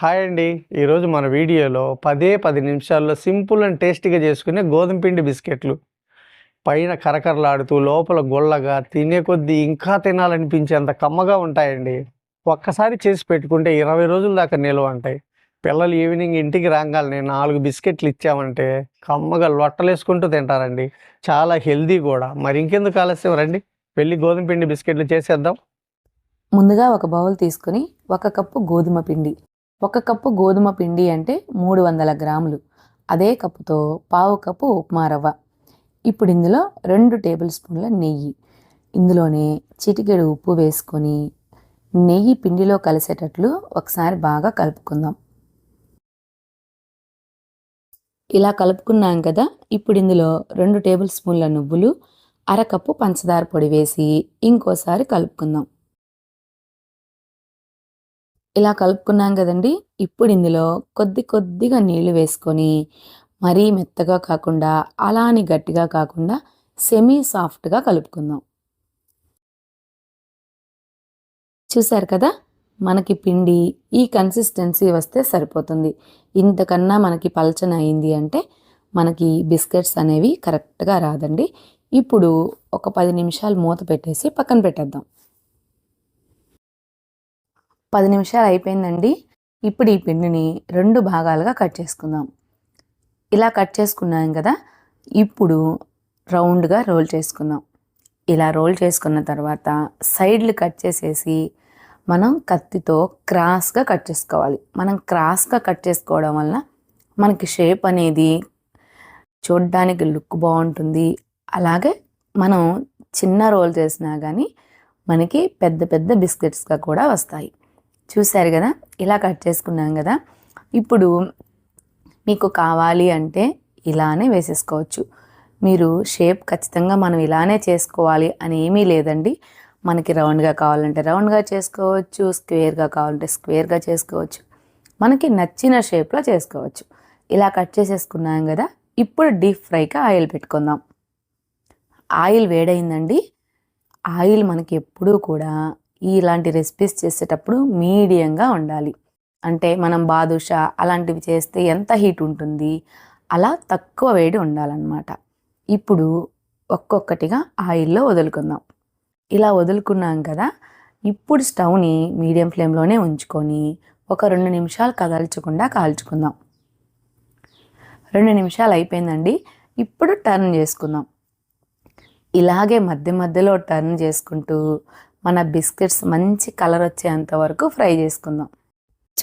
Hi అండి. ఈరోజు మన వీడియోలో పదే పది నిమిషాల్లో సింపుల్ అండ్ టేస్టీగా చేసుకునే గోధుమ పిండి బిస్కెట్లు. పైన కరకరలాడుతూ లోపల గుల్లగా తినే కొద్దీ ఇంకా తినాలనిపించేంత కమ్మగా ఉంటాయండి. ఒక్కసారి చేసి పెట్టుకుంటే ఇరవై రోజుల దాకా నిల్వ ఉంటాయి. పిల్లలు ఈవినింగ్ ఇంటికి రాగానే నాలుగు బిస్కెట్లు ఇచ్చామంటే కమ్మగా లొట్టలేసుకుంటూ తింటారండి. చాలా హెల్దీ కూడా. మరి ఇంకెందుకు ఆలస్యం? రండి. వెళ్ళి గోధుమ పిండి బిస్కెట్లు చేసేద్దాం. ముందుగా ఒక బౌల్ తీసుకొని ఒక కప్పు గోధుమ పిండి. ఒక కప్పు గోధుమ పిండి అంటే మూడు వందల గ్రాములు. అదే కప్పుతో పావు కప్పు ఉప్మా రవ్వ. ఇప్పుడు ఇందులో రెండు టేబుల్ స్పూన్ల నెయ్యి. ఇందులోనే చిటికెడు ఉప్పు వేసుకొని నెయ్యి పిండిలో కలిసేటట్లు ఒకసారి బాగా కలుపుకుందాం. ఇలా కలుపుకున్నాం కదా ఇప్పుడు ఇందులో రెండు టేబుల్ స్పూన్ల నువ్వులు అరకప్పు పంచదార పొడి వేసి ఇంకోసారి కలుపుకుందాం. ఇలా కలుపుకున్నాం కదండి. ఇప్పుడు ఇందులో కొద్ది కొద్దిగా నీళ్ళు వేసుకొని మరీ మెత్తగా కాకుండా అలా అని గట్టిగా కాకుండా సెమీ సాఫ్ట్గా కలుపుకుందాం. చూసారు కదా? మనకి పిండి ఈ కన్సిస్టెన్సీ వస్తే సరిపోతుంది. ఇంతకన్నా మనకి పలచన అయింది అంటే మనకి బిస్కెట్స్ అనేవి కరెక్ట్గా రాదండి. ఇప్పుడు ఒక పది నిమిషాలు మూత పెట్టేసి పక్కన పెట్టేద్దాం. పది నిమిషాలు అయిపోయిందండి. ఇప్పుడు ఈ పిండిని రెండు భాగాలుగా కట్ చేసుకుందాం. ఇలా కట్ చేసుకున్నాం కదా ఇప్పుడు రౌండ్గా రోల్ చేసుకుందాం. ఇలా రోల్ చేసుకున్న తర్వాత సైడ్లు కట్ చేసేసి మనం కత్తితో క్రాస్గా కట్ చేసుకోవాలి. మనం క్రాస్గా కట్ చేసుకోవడం వల్ల మనకి షేప్ అనేది చూడ్డానికి లుక్ బాగుంటుంది. అలాగే మనం చిన్న రోల్ చేసినా కానీ మనకి పెద్ద పెద్ద బిస్కెట్స్గా కూడా వస్తాయి. చూశారు కదా? ఇలా కట్ చేసుకున్నాం కదా? ఇప్పుడు మీకు కావాలి అంటే ఇలానే వేసేసుకోవచ్చు. మీరు షేప్ ఖచ్చితంగా మనం ఇలానే చేసుకోవాలి అని ఏమీ లేదండి. మనకి రౌండ్గా కావాలంటే రౌండ్గా చేసుకోవచ్చు స్క్వేర్గా కావాలంటే స్క్వేర్గా చేసుకోవచ్చు. మనకి నచ్చిన షేప్లో చేసుకోవచ్చు. ఇలా కట్ చేసేసుకున్నాం కదా? ఇప్పుడు డీప్ ఫ్రైకి ఆయిల్ పెట్టుకుందాం. ఆయిల్ వేడైందండి. ఆయిల్ మనకి ఎప్పుడూ కూడా ఇలాంటి రెసిపీస్ చేసేటప్పుడు మీడియంగా ఉండాలి. అంటే మనం బాదుషా అలాంటివి చేస్తే ఎంత హీట్ ఉంటుంది? అలా తక్కువ వేడి ఉండాలన్నమాట. ఇప్పుడు ఒక్కొక్కటిగా ఆయిల్లో వదులుకుందాం. ఇలా వదులుకున్నాం కదా ఇప్పుడు స్టవ్ని మీడియం ఫ్లేమ్లోనే ఉంచుకొని ఒక రెండు నిమిషాలు కదల్చకుండా కాల్చుకుందాం. రెండు నిమిషాలు అయిపోయిందండి ఇప్పుడు టర్న్ చేసుకుందాం. ఇలాగే మధ్య మధ్యలో టర్న్ చేసుకుంటూ మన బిస్కెట్స్ మంచి కలర్ వచ్చేంత వరకు ఫ్రై చేసుకుందాం.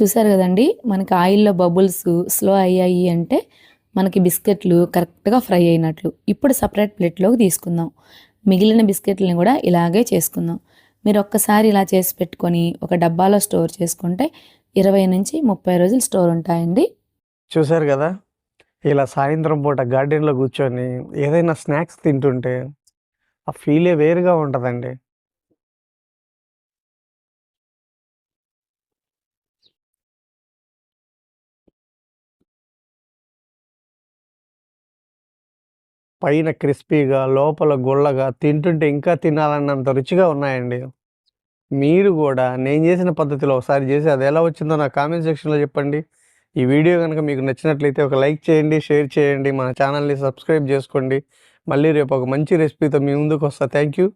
చూసారు కదండి మనకి ఆయిల్లో బబుల్స్ స్లో అయ్యాయి అంటే మనకి బిస్కెట్లు కరెక్ట్గా ఫ్రై అయినట్లు. ఇప్పుడు సపరేట్ ప్లేట్లోకి తీసుకుందాం. మిగిలిన బిస్కెట్లని కూడా ఇలాగే చేసుకుందాం. మీరు ఒక్కసారి ఇలా చేసి పెట్టుకొని ఒక డబ్బాలో స్టోర్ చేసుకుంటే ఇరవై నుంచి ముప్పై రోజులు స్టోర్ ఉంటాయండి. చూశారు కదా ఇలా సాయంత్రం పూట గార్డెన్లో కూర్చొని ఏదైనా స్నాక్స్ తింటుంటే ఆ ఫీలే వేరుగా ఉంటుందండి. పైన క్రిస్పీగా లోపల గుల్లగా తింటుంటే ఇంకా తినాలన్నంత రుచిగా ఉన్నాయండి. మీరు కూడా నేను చేసిన పద్ధతిలో ఒకసారి చేసి అది ఎలా వచ్చిందో నా కామెంట్ సెక్షన్లో చెప్పండి. ఈ వీడియో కనుక మీకు నచ్చినట్లయితే ఒక లైక్ చేయండి షేర్ చేయండి మన ఛానల్ని సబ్స్క్రైబ్ చేసుకోండి. మళ్ళీ రేపు ఒక మంచి రెసిపీతో మీ ముందుకు వస్తా థ్యాంక్ యూ